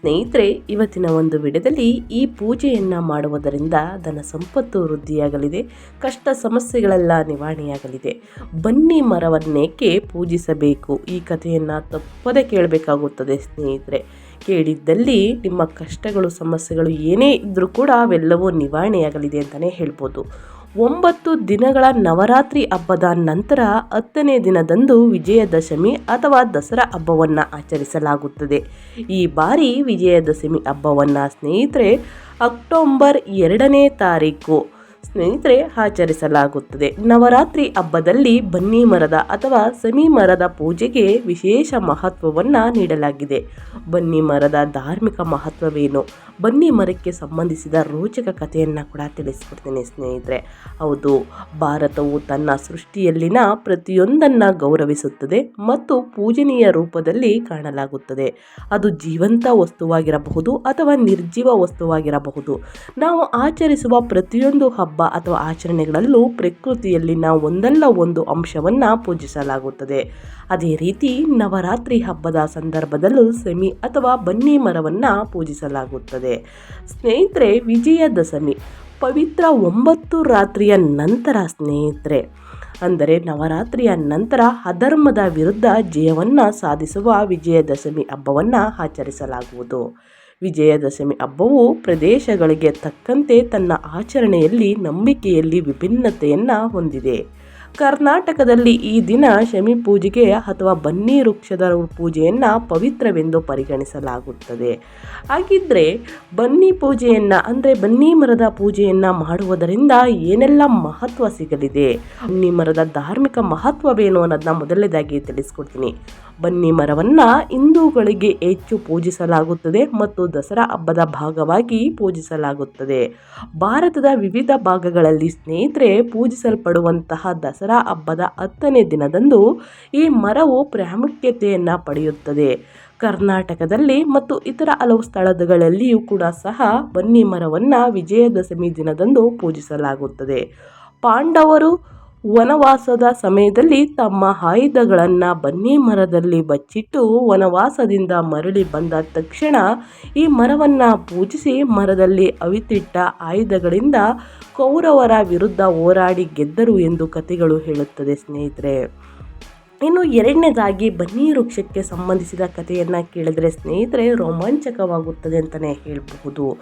ಸ್ನೇಹಿತರೆ, ಇವತ್ತಿನ ಒಂದು ವಿಡಿಯೋದಲ್ಲಿ ಈ ಪೂಜೆಯನ್ನು ಮಾಡುವುದರಿಂದ ಧನ ಸಂಪತ್ತು ವೃದ್ಧಿಯಾಗಲಿದೆ, ಕಷ್ಟ ಸಮಸ್ಯೆಗಳೆಲ್ಲ ನಿವಾರಣೆಯಾಗಲಿದೆ. ಬನ್ನಿ ಮರವನ್ನೇಕೆ ಪೂಜಿಸಬೇಕು? ಈ ಕಥೆಯನ್ನು ತಪ್ಪದೇ ಕೇಳಬೇಕಾಗುತ್ತದೆ ಸ್ನೇಹಿತರೆ. ಕೇಳಿದ್ದಲ್ಲಿ ನಿಮ್ಮ ಕಷ್ಟಗಳು, ಸಮಸ್ಯೆಗಳು ಏನೇ ಇದ್ದರೂ ಕೂಡ ಅವೆಲ್ಲವೂ ನಿವಾರಣೆಯಾಗಲಿದೆ ಅಂತಲೇ ಹೇಳ್ಬೋದು. ಒಂಬತ್ತು ದಿನಗಳ ನವರಾತ್ರಿ ಹಬ್ಬದ ನಂತರ ಹತ್ತನೇ ದಿನದಂದು ವಿಜಯದಶಮಿ ಅಥವಾ ದಸರಾ ಹಬ್ಬವನ್ನು ಆಚರಿಸಲಾಗುತ್ತದೆ. ಈ ಬಾರಿ ವಿಜಯದಶಮಿ ಹಬ್ಬವನ್ನು ಸ್ನೇಹಿತರೆ, ಅಕ್ಟೋಬರ್ ಎರಡನೇ ತಾರೀಕು ಸ್ನೇಹಿತರೆ, ಆಚರಿಸಲಾಗುತ್ತದೆ. ನವರಾತ್ರಿ ಹಬ್ಬದಲ್ಲಿ ಬನ್ನಿ ಮರದ ಅಥವಾ ಸಮಿ ಮರದ ಪೂಜೆಗೆ ವಿಶೇಷ ಮಹತ್ವವನ್ನು ನೀಡಲಾಗಿದೆ. ಬನ್ನಿ ಮರದ ಧಾರ್ಮಿಕ ಮಹತ್ವವೇನು? ಬನ್ನಿ ಮರಕ್ಕೆ ಸಂಬಂಧಿಸಿದ ರೋಚಕ ಕಥೆಯನ್ನು ಕೂಡ ತಿಳಿಸ್ಕೊಡ್ತೀನಿ ಸ್ನೇಹಿತರೆ. ಹೌದು, ಭಾರತವು ತನ್ನ ಸೃಷ್ಟಿಯಲ್ಲಿನ ಪ್ರತಿಯೊಂದನ್ನು ಗೌರವಿಸುತ್ತದೆ ಮತ್ತು ಪೂಜನೀಯ ರೂಪದಲ್ಲಿ ಕಾಣಲಾಗುತ್ತದೆ. ಅದು ಜೀವಂತ ವಸ್ತುವಾಗಿರಬಹುದು ಅಥವಾ ನಿರ್ಜೀವ ವಸ್ತುವಾಗಿರಬಹುದು. ನಾವು ಆಚರಿಸುವ ಪ್ರತಿಯೊಂದು ಹಬ್ಬ ಅಥವಾ ಆಚರಣೆಗಳಲ್ಲೂ ಪ್ರಕೃತಿಯಲ್ಲಿನ ಒಂದಲ್ಲ ಒಂದು ಅಂಶವನ್ನು ಪೂಜಿಸಲಾಗುತ್ತದೆ. ಅದೇ ರೀತಿ ನವರಾತ್ರಿ ಹಬ್ಬದ ಸಂದರ್ಭದಲ್ಲೂ ಸೆಮಿ ಅಥವಾ ಬನ್ನಿ ಮರವನ್ನು ಪೂಜಿಸಲಾಗುತ್ತದೆ. ಸ್ನೇಹಿತರೆ ವಿಜಯದಶಮಿ ಪವಿತ್ರ ಒಂಬತ್ತು ರಾತ್ರಿಯ ನಂತರ ಸ್ನೇಹಿತರೆ, ಅಂದರೆ ನವರಾತ್ರಿಯ ನಂತರ ಅಧರ್ಮದ ವಿರುದ್ಧ ಜಯವನ್ನು ಸಾಧಿಸುವ ವಿಜಯದಶಮಿ ಹಬ್ಬವನ್ನು ಆಚರಿಸಲಾಗುವುದು. ವಿಜಯದಶಮಿ ಹಬ್ಬವು ಪ್ರದೇಶಗಳಿಗೆ ತಕ್ಕಂತೆ ತನ್ನ ಆಚರಣೆಯಲ್ಲಿ, ನಂಬಿಕೆಯಲ್ಲಿ ವಿಭಿನ್ನತೆಯನ್ನು ಹೊಂದಿದೆ. ಕರ್ನಾಟಕದಲ್ಲಿ ಈ ದಿನ ಶಮಿ ಪೂಜೆಗೆ ಅಥವಾ ಬನ್ನಿ ವೃಕ್ಷದ ಪೂಜೆಯನ್ನು ಪವಿತ್ರವೆಂದು ಪರಿಗಣಿಸಲಾಗುತ್ತದೆ. ಹಾಗಿದ್ದರೆ ಬನ್ನಿ ಪೂಜೆಯನ್ನು ಅಂದರೆ ಬನ್ನಿ ಮರದ ಪೂಜೆಯನ್ನು ಮಾಡುವುದರಿಂದ ಏನೆಲ್ಲ ಮಹತ್ವ ಸಿಗಲಿದೆ? ಬನ್ನಿ ಮರದ ಧಾರ್ಮಿಕ ಮಹತ್ವವೇನು ಅನ್ನೋದನ್ನ ಮೊದಲನೇದಾಗಿ ತಿಳಿಸ್ಕೊಡ್ತೀನಿ. ಬನ್ನಿ ಮರವನ್ನು ಹಿಂದೂಗಳಿಗೆ ಹೆಚ್ಚು ಪೂಜಿಸಲಾಗುತ್ತದೆ ಮತ್ತು ದಸರಾ ಹಬ್ಬದ ಭಾಗವಾಗಿ ಪೂಜಿಸಲಾಗುತ್ತದೆ. ಭಾರತದ ವಿವಿಧ ಭಾಗಗಳಲ್ಲಿ ಸ್ನೇಹಿತರೆ, ಪೂಜಿಸಲ್ಪಡುವಂತಹ ದಸರಾ ಹಬ್ಬದ ಹತ್ತನೇ ದಿನದಂದು ಈ ಮರವು ಪ್ರಾಮುಖ್ಯತೆಯನ್ನು ಪಡೆಯುತ್ತದೆ. ಕರ್ನಾಟಕದಲ್ಲಿ ಮತ್ತು ಇತರ ಹಲವು ಸ್ಥಳಗಳಲ್ಲಿಯೂ ಕೂಡ ಸಹ ಬನ್ನಿ ಮರವನ್ನು ವಿಜಯದಶಮಿ ದಿನದಂದು ಪೂಜಿಸಲಾಗುತ್ತದೆ. ಪಾಂಡವರು ವನವಾಸದ ಸಮಯದಲ್ಲಿ ತಮ್ಮ ಆಯುಧಗಳನ್ನು ಬನ್ನಿ ಮರದಲ್ಲಿ ಬಚ್ಚಿಟ್ಟು ವನವಾಸದಿಂದ ಮರಳಿ ಬಂದ ತಕ್ಷಣ ಈ ಮರವನ್ನು ಪೂಜಿಸಿ ಮರದಲ್ಲಿ ಅವಿತಿಟ್ಟ ಆಯುಧಗಳಿಂದ ಕೌರವರ ವಿರುದ್ಧ ಹೋರಾಡಿ ಗೆದ್ದರು ಎಂದು ಕಥೆಗಳು ಹೇಳುತ್ತದೆ ಸ್ನೇಹಿತರೆ. ಇನ್ನು ಎರಡನೇದಾಗಿ ಬನ್ನಿ ವೃಕ್ಷಕ್ಕೆ ಸಂಬಂಧಿಸಿದ ಕಥೆಯನ್ನು ಕೇಳಿದರೆ ಸ್ನೇಹಿತರೆ ರೋಮಾಂಚಕವಾಗುತ್ತದೆ ಅಂತಲೇ ಹೇಳಬಹುದು.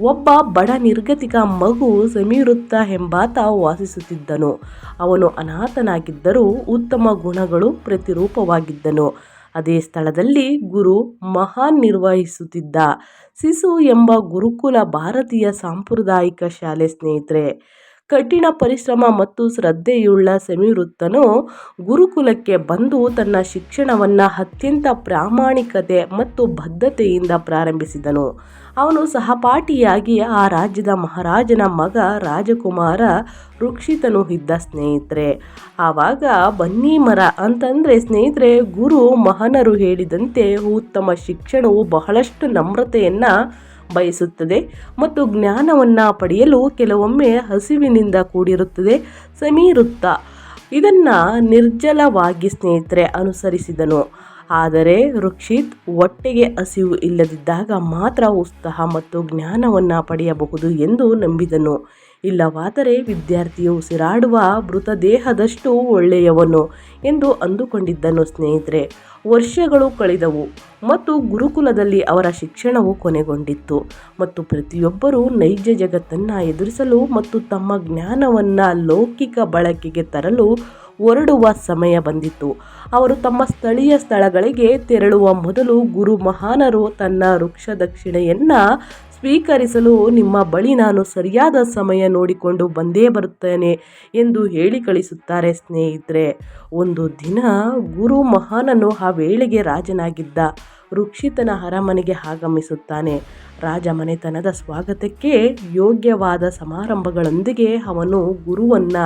ಒಬ್ಬ ಬಡ ನಿರ್ಗತಿಕ ಮಗು ಸಮೀರುತ್ತ ಎಂಬಾತ ವಾಸಿಸುತ್ತಿದ್ದನು. ಅವನು ಅನಾಥನಾಗಿದ್ದರೂ ಉತ್ತಮ ಗುಣಗಳು ಪ್ರತಿರೂಪವಾಗಿದ್ದನು. ಅದೇ ಸ್ಥಳದಲ್ಲಿ ಗುರು ಮಹಾನ್ ನಿರ್ವಹಿಸುತ್ತಿದ್ದ ಸಿಸು ಎಂಬ ಗುರುಕುಲ ಭಾರತೀಯ ಸಾಂಪ್ರದಾಯಿಕ ಶಾಲೆ ಸ್ನೇಹಿತರೆ. ಕಠಿಣ ಪರಿಶ್ರಮ ಮತ್ತು ಶ್ರದ್ಧೆಯುಳ್ಳ ಸೆಮಿವೃತ್ತನು ಗುರುಕುಲಕ್ಕೆ ಬಂದು ತನ್ನ ಶಿಕ್ಷಣವನ್ನು ಅತ್ಯಂತ ಪ್ರಾಮಾಣಿಕತೆ ಮತ್ತು ಬದ್ಧತೆಯಿಂದ ಪ್ರಾರಂಭಿಸಿದನು. ಅವನು ಸಹಪಾಠಿಯಾಗಿ ಆ ರಾಜ್ಯದ ಮಹಾರಾಜನ ಮಗ ರಾಜಕುಮಾರ ರುಕ್ಷಿತನು ಇದ್ದ ಸ್ನೇಹಿತರೆ. ಆವಾಗ ಬನ್ನಿ ಮರ ಅಂತಂದರೆ ಸ್ನೇಹಿತರೆ, ಗುರು ಮಹನರು ಹೇಳಿದಂತೆ ಉತ್ತಮ ಶಿಕ್ಷಣವು ಬಹಳಷ್ಟು ನಮ್ರತೆಯನ್ನು ಬಯಸುತ್ತದೆ ಮತ್ತು ಜ್ಞಾನವನ್ನು ಪಡೆಯಲು ಕೆಲವೊಮ್ಮೆ ಹಸಿವಿನಿಂದ ಕೂಡಿರುತ್ತದೆ ಸಮೀರುತ್ತ. ಇದನ್ನು ನಿರ್ಜಲವಾಗಿ ಸ್ನೇಹಿತರೆ ಅನುಸರಿಸಿದನು. ಆದರೆ ರುಕ್ಷಿತ್ ಹೊಟ್ಟೆಗೆ ಹಸಿವು ಇಲ್ಲದಿದ್ದಾಗ ಮಾತ್ರ ಉತ್ಸಾಹ ಮತ್ತು ಜ್ಞಾನವನ್ನು ಪಡೆಯಬಹುದು ಎಂದು ನಂಬಿದನು. ಇಲ್ಲವಾದರೆ ವಿದ್ಯಾರ್ಥಿಯು ಉಸಿರಾಡುವ ಮೃತದೇಹದಷ್ಟು ಒಳ್ಳೆಯವನು ಎಂದು ಅಂದುಕೊಂಡಿದ್ದನು ಸ್ನೇಹಿತರೆ. ವರ್ಷಗಳು ಕಳೆದವು ಮತ್ತು ಗುರುಕುಲದಲ್ಲಿ ಅವರ ಶಿಕ್ಷಣವು ಕೊನೆಗೊಂಡಿತ್ತು. ಮತ್ತು ಪ್ರತಿಯೊಬ್ಬರೂ ನೈಜ ಜಗತ್ತನ್ನು ಎದುರಿಸಲು ಮತ್ತು ತಮ್ಮ ಜ್ಞಾನವನ್ನು ಲೌಕಿಕ ಬಳಕೆಗೆ ತರಲು ಹೊರಡುವ ಸಮಯ ಬಂದಿತ್ತು. ಅವರು ತಮ್ಮ ಸ್ಥಳೀಯ ಸ್ಥಳಗಳಿಗೆ ತೆರಳುವ ಮೊದಲು ಗುರು ಮಹಾನರು ತನ್ನ ವೃಕ್ಷ ದಕ್ಷಿಣೆಯನ್ನು ಸ್ವೀಕರಿಸಲು ನಿಮ್ಮ ಬಳಿ ನಾನು ಸರಿಯಾದ ಸಮಯ ನೋಡಿಕೊಂಡು ಬಂದೇ ಬರುತ್ತೇನೆ ಎಂದು ಹೇಳಿ ಕಳಿಸುತ್ತಾರೆ ಸ್ನೇಹಿತರೆ. ಒಂದು ದಿನ ಗುರು ಮಹಾನನು ಆ ವೇಳೆಗೆ ರಾಜನಾಗಿದ್ದ ರುಕ್ಷಿತನ ಅರಮನೆಗೆ ಆಗಮಿಸುತ್ತಾನೆ. ರಾಜ ಮನೆತನದ ಸ್ವಾಗತಕ್ಕೆ ಯೋಗ್ಯವಾದ ಸಮಾರಂಭಗಳೊಂದಿಗೆ ಅವನು ಗುರುವನ್ನ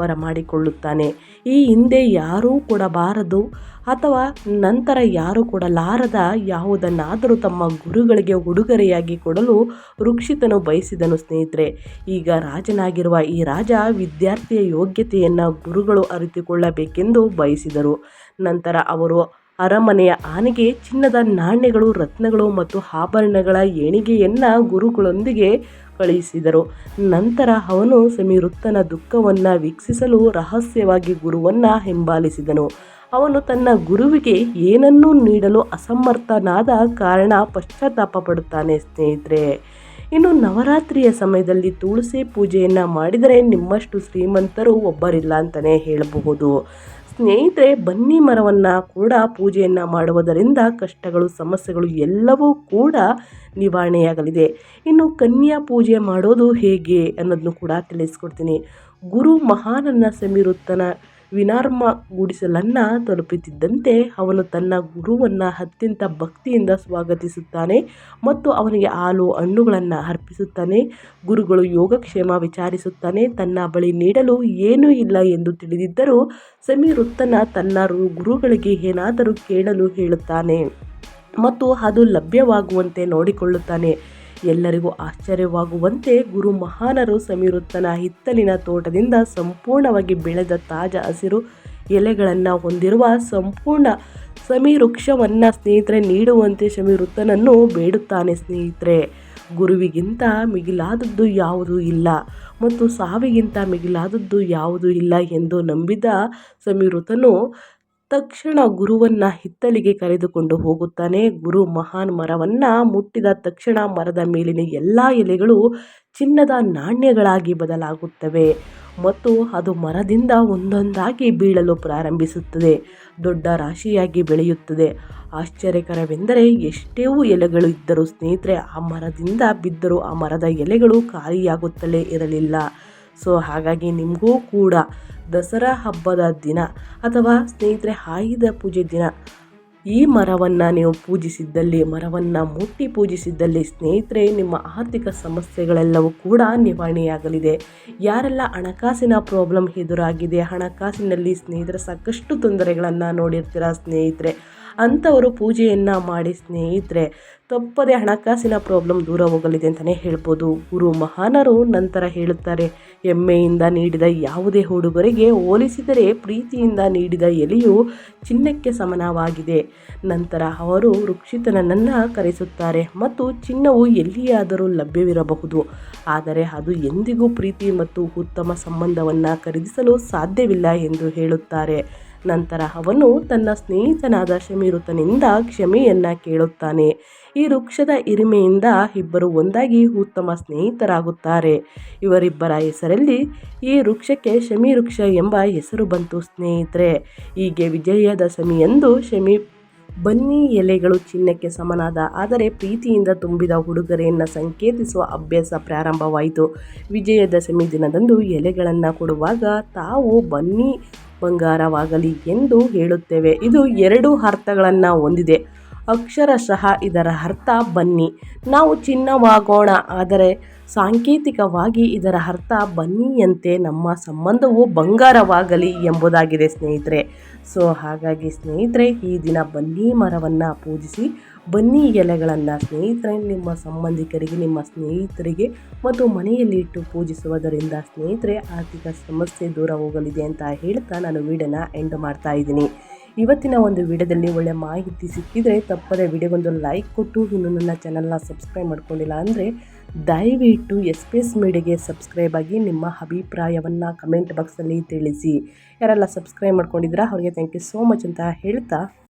ಬರಮಾಡಿಕೊಳ್ಳುತ್ತಾನೆ ಈ ಹಿಂದೆ ಯಾರೂ ಕೊಡಬಾರದು ಅಥವಾ ನಂತರ ಯಾರು ಕೊಡಲಾರದ ಯಾವುದನ್ನಾದರೂ ತಮ್ಮ ಗುರುಗಳಿಗೆ ಉಡುಗೊರೆಯಾಗಿ ಕೊಡಲು ರುಕ್ಷಿತನು ಬಯಸಿದನು ಸ್ನೇಹಿತರೆ. ಈಗ ರಾಜನಾಗಿರುವ ಈ ರಾಜ ವಿದ್ಯಾರ್ಥಿಯ ಯೋಗ್ಯತೆಯನ್ನು ಗುರುಗಳು ಅರಿತುಕೊಳ್ಳಬೇಕೆಂದು ಬಯಸಿದರು. ನಂತರ ಅವರು ಅರಮನೆಯ ಆನೆಗೆ ಚಿನ್ನದ ನಾಣ್ಯಗಳು, ರತ್ನಗಳು ಮತ್ತು ಆಭರಣಗಳ ಏಣಿಗೆಯನ್ನು ಗುರುಗಳೊಂದಿಗೆ ಕಳುಹಿಸಿದರು. ನಂತರ ಅವನು ಸಮೀರುತ್ತನ ದುಃಖವನ್ನು ವೀಕ್ಷಿಸಲು ರಹಸ್ಯವಾಗಿ ಗುರುವನ್ನು ಹಿಂಬಾಲಿಸಿದನು. ಅವನು ತನ್ನ ಗುರುವಿಗೆ ಏನನ್ನೂ ನೀಡಲು ಅಸಮರ್ಥನಾದ ಕಾರಣ ಪಶ್ಚಾತ್ತಾಪ ಪಡುತ್ತಾನೆ, ಸ್ನೇಹಿತರೆ. ಇನ್ನು ನವರಾತ್ರಿಯ ಸಮಯದಲ್ಲಿ ತುಳಸಿ ಪೂಜೆಯನ್ನು ಮಾಡಿದರೆ ನಿಮ್ಮಷ್ಟು ಶ್ರೀಮಂತರು ಒಬ್ಬರಿಲ್ಲ ಅಂತಲೇ ಹೇಳಬಹುದು. ಸ್ನೇಹಿತರೆ, ಬನ್ನಿ ಮರವನ್ನು ಕೂಡ ಪೂಜೆಯನ್ನು ಮಾಡುವುದರಿಂದ ಕಷ್ಟಗಳು, ಸಮಸ್ಯೆಗಳು ಎಲ್ಲವೂ ಕೂಡ ನಿವಾರಣೆಯಾಗಲಿದೆ. ಇನ್ನು ಕನ್ಯಾ ಪೂಜೆ ಮಾಡೋದು ಹೇಗೆ ಅನ್ನೋದನ್ನು ಕೂಡ ತಿಳಿಸ್ಕೊಡ್ತೀನಿ. ಗುರು ಮಹಾನನ್ನ ಸಮೀರುತ್ತನ ವಿನಾರ್ಮ ಗುಡಿಸಲನ್ನು ತಲುಪುತ್ತಿದ್ದಂತೆ ಅವನು ತನ್ನ ಗುರುವನ್ನು ಅತ್ಯಂತ ಭಕ್ತಿಯಿಂದ ಸ್ವಾಗತಿಸುತ್ತಾನೆ ಮತ್ತು ಅವನಿಗೆ ಹಾಲು, ಹಣ್ಣುಗಳನ್ನು ಅರ್ಪಿಸುತ್ತಾನೆ. ಗುರುಗಳು ಯೋಗಕ್ಷೇಮ ವಿಚಾರಿಸುತ್ತಾನೆ. ತನ್ನ ಬಳಿ ನೀಡಲು ಏನೂ ಇಲ್ಲ ಎಂದು ತಿಳಿದಿದ್ದರೂ ಸಮೀರುತ್ತನ ತನ್ನ ಗುರುಗಳಿಗೆ ಏನಾದರೂ ಕೇಳಲು ಹೇಳುತ್ತಾನೆ ಮತ್ತು ಅದು ಲಭ್ಯವಾಗುವಂತೆ ನೋಡಿಕೊಳ್ಳುತ್ತಾನೆ. ಎಲ್ಲರಿಗೂ ಆಶ್ಚರ್ಯವಾಗುವಂತೆ ಗುರು ಮಹಾನರು ಸಮೀರುತ್ತನ ಹಿತ್ತಲಿನ ತೋಟದಿಂದ ಸಂಪೂರ್ಣವಾಗಿ ಬೆಳೆದ ತಾಜಾ ಹಸಿರು ಎಲೆಗಳನ್ನು ಹೊಂದಿರುವ ಸಂಪೂರ್ಣ ಸಮೀವೃಕ್ಷವನ್ನು ಸ್ನೇಹಿತರೆ ನೀಡುವಂತೆ ಸಮೀವೃತ್ತನನ್ನು ಬೇಡುತ್ತಾನೆ ಸ್ನೇಹಿತರೆ. ಗುರುವಿಗಿಂತ ಮಿಗಿಲಾದದ್ದು ಯಾವುದೂ ಇಲ್ಲ ಮತ್ತು ಸಾವಿಗಿಂತ ಮಿಗಿಲಾದದ್ದು ಯಾವುದೂ ಇಲ್ಲ ಎಂದು ನಂಬಿದ ಸಮೀವೃತನು ತಕ್ಷಣ ಗುರುವನ್ನ ಹಿತ್ತಲಿಗೆ ಕರೆದುಕೊಂಡು ಹೋಗುತ್ತಾನೆ. ಗುರು ಮಹಾನ್ ಮರವನ್ನ ಮುಟ್ಟಿದ ತಕ್ಷಣ ಮರದ ಮೇಲಿನ ಎಲ್ಲ ಎಲೆಗಳು ಚಿನ್ನದ ನಾಣ್ಯಗಳಾಗಿ ಬದಲಾಗುತ್ತವೆ ಮತ್ತು ಅದು ಮರದಿಂದ ಒಂದೊಂದಾಗಿ ಬೀಳಲು ಪ್ರಾರಂಭಿಸುತ್ತದೆ. ದೊಡ್ಡ ರಾಶಿಯಾಗಿ ಬೆಳೆಯುತ್ತದೆ. ಆಶ್ಚರ್ಯಕರವೆಂದರೆ ಎಷ್ಟೇ ಎಲೆಗಳು ಇದ್ದರೂ ಸ್ನೇಹಿತರೆ, ಆ ಮರದಿಂದ ಬಿದ್ದರೂ ಆ ಮರದ ಎಲೆಗಳು ಖಾಲಿಯಾಗುತ್ತಲೇ ಇರಲಿಲ್ಲ. ಸೊ, ಹಾಗಾಗಿ ನಿಮಗೂ ಕೂಡ ದಸರಾ ಹಬ್ಬದ ದಿನ ಅಥವಾ ಸ್ನೇಹಿತರೆ ಆಯುಧ ಪೂಜೆ ದಿನ. ಈ ಮರವನ್ನು ನೀವು ಪೂಜಿಸಿದ್ದಲ್ಲಿ, ಮರವನ್ನು ಮುಟ್ಟಿ ಪೂಜಿಸಿದ್ದಲ್ಲಿ ಸ್ನೇಹಿತರೆ ನಿಮ್ಮ ಆರ್ಥಿಕ ಸಮಸ್ಯೆಗಳೆಲ್ಲವೂ ಕೂಡ ನಿವಾರಣೆಯಾಗಲಿದೆ. ಯಾರೆಲ್ಲ ಹಣಕಾಸಿನ ಪ್ರಾಬ್ಲಮ್ ಎದುರಾಗಿದೆ, ಹಣಕಾಸಿನಲ್ಲಿ ಸ್ನೇಹಿತರೆ ಸಾಕಷ್ಟು ತೊಂದರೆಗಳನ್ನು ನೋಡಿರ್ತೀರ ಸ್ನೇಹಿತರೆ? ಅಂಥವರು ಪೂಜೆಯನ್ನು ಮಾಡಿ ಸ್ನೇಹಿತರೆ, ತಪ್ಪದೆ ಹಣಕಾಸಿನ ಪ್ರಾಬ್ಲಮ್ ದೂರ ಹೋಗಲಿದೆ ಅಂತಲೇ ಹೇಳ್ಬೋದು. ಗುರು ಮಹಾನರು ನಂತರ ಹೇಳುತ್ತಾರೆ ಎಮ್ಮೆಯಿಂದ ನೀಡಿದ ಯಾವುದೇ ಹುಡುಗರಿಗೆ ಹೋಲಿಸಿದರೆ ಪ್ರೀತಿಯಿಂದ ನೀಡಿದ ಎಲೆಯು ಚಿನ್ನಕ್ಕೆ ಸಮನವಾಗಿದೆ ನಂತರ ಅವರು ವೃಕ್ಷಿತನನ್ನು ಕರೆಸುತ್ತಾರೆ ಮತ್ತು ಚಿನ್ನವು ಎಲ್ಲಿಯಾದರೂ ಲಭ್ಯವಿರಬಹುದು. ಆದರೆ ಅದು ಎಂದಿಗೂ ಪ್ರೀತಿ ಮತ್ತು ಉತ್ತಮ ಸಂಬಂಧವನ್ನು ಖರೀದಿಸಲು ಸಾಧ್ಯವಿಲ್ಲ ಎಂದು ಹೇಳುತ್ತಾರೆ. ನಂತರ ಅವನು ತನ್ನ ಸ್ನೇಹಿತನಾದ ಶಮೀರುತನಿಂದ ಕ್ಷಮೆಯನ್ನ ಕೇಳುತ್ತಾನೆ. ಈ ವೃಕ್ಷದ ಹಿರಿಮೆಯಿಂದ ಇಬ್ಬರು ಒಂದಾಗಿ ಉತ್ತಮ ಸ್ನೇಹಿತರಾಗುತ್ತಾರೆ. ಇವರಿಬ್ಬರ ಹೆಸರಲ್ಲಿ ಈ ವೃಕ್ಷಕ್ಕೆ ಶಮಿ ವೃಕ್ಷ ಎಂಬ ಹೆಸರು ಬಂತು ಸ್ನೇಹಿತರೆ. ಹೀಗೆ ವಿಜಯದಶಮಿಯಂದು ಶಮಿ ಬನ್ನಿ ಎಲೆಗಳು ಚಿನ್ನಕ್ಕೆ ಸಮನಾದ, ಆದರೆ ಪ್ರೀತಿಯಿಂದ ತುಂಬಿದ ಉಡುಗೊರೆಯನ್ನು ಸಂಕೇತಿಸುವ ಅಭ್ಯಾಸ ಪ್ರಾರಂಭವಾಯಿತು. ವಿಜಯದಶಮಿ ದಿನದಂದು ಎಲೆಗಳನ್ನು ಕೊಡುವಾಗ ತಾವು ಬನ್ನಿ ಬಂಗಾರವಾಗಲಿ ಎಂದು ಹೇಳುತ್ತೇವೆ. ಇದು ಎರಡು ಅರ್ಥಗಳನ್ನು ಹೊಂದಿದೆ. ಅಕ್ಷರಶಃ ಇದರ ಅರ್ಥ ಬನ್ನಿ. ನಾವು ಚಿನ್ನವಾಗೋಣ ಆದರೆ ಸಾಂಕೇತಿಕವಾಗಿ ಇದರ ಅರ್ಥ ಬನ್ನಿಯಂತೆ ನಮ್ಮ ಸಂಬಂಧವು ಬಂಗಾರವಾಗಲಿ ಎಂಬುದಾಗಿದೆ ಸ್ನೇಹಿತರೆ. ಸೊ, ಹಾಗಾಗಿ ಸ್ನೇಹಿತರೆ, ಈ ದಿನ ಬನ್ನಿ ಮರವನ್ನು ಪೂಜಿಸಿ, ಬನ್ನಿ ಎಲೆಗಳನ್ನು ಸ್ನೇಹಿತರೆ, ನಿಮ್ಮ ಸಂಬಂಧಿಕರಿಗೆ, ನಿಮ್ಮ ಸ್ನೇಹಿತರಿಗೆ ಮತ್ತು ಮನೆಯಲ್ಲಿ ಇಟ್ಟು ಪೂಜಿಸುವುದರಿಂದ ಸ್ನೇಹಿತರೆ, ಆರ್ಥಿಕ ಸಮಸ್ಯೆ ದೂರ ಹೋಗಲಿದೆ ಅಂತ ಹೇಳ್ತಾ ನಾನು ವೀಡಿಯೋನ ಎಂಡ್ ಮಾಡ್ತಾ ಇದ್ದೀನಿ. ಇವತ್ತಿನ ಒಂದು ವಿಡಿಯೋದಲ್ಲಿ ಒಳ್ಳೆ ಮಾಹಿತಿ ಸಿಕ್ಕಿದರೆ ತಪ್ಪದೆ ವಿಡಿಯೋಗೊಂದು ಲೈಕ್ ಕೊಟ್ಟು ಇನ್ನು ನನ್ನ ಚಾನಲ್ನ ಸಬ್ಸ್ಕ್ರೈಬ್ ಮಾಡ್ಕೊಂಡಿಲ್ಲ ಅಂದರೆ ದಯವಿಟ್ಟು ಎಸ್ ಪಿ ಎಸ್ ಮೀಡಿಯಾಗೆ ಸಬ್ಸ್ಕ್ರೈಬ್ ಆಗಿ ನಿಮ್ಮ ಅಭಿಪ್ರಾಯವನ್ನು ಕಮೆಂಟ್ ಬಾಕ್ಸಲ್ಲಿ ತಿಳಿಸಿ. ಯಾರೆಲ್ಲ ಸಬ್ಸ್ಕ್ರೈಬ್ ಮಾಡ್ಕೊಂಡಿದ್ದೀರಾ, ಅವರಿಗೆ ಥ್ಯಾಂಕ್ ಯು ಸೋ ಮಚ್ ಅಂತ ಹೇಳ್ತಾ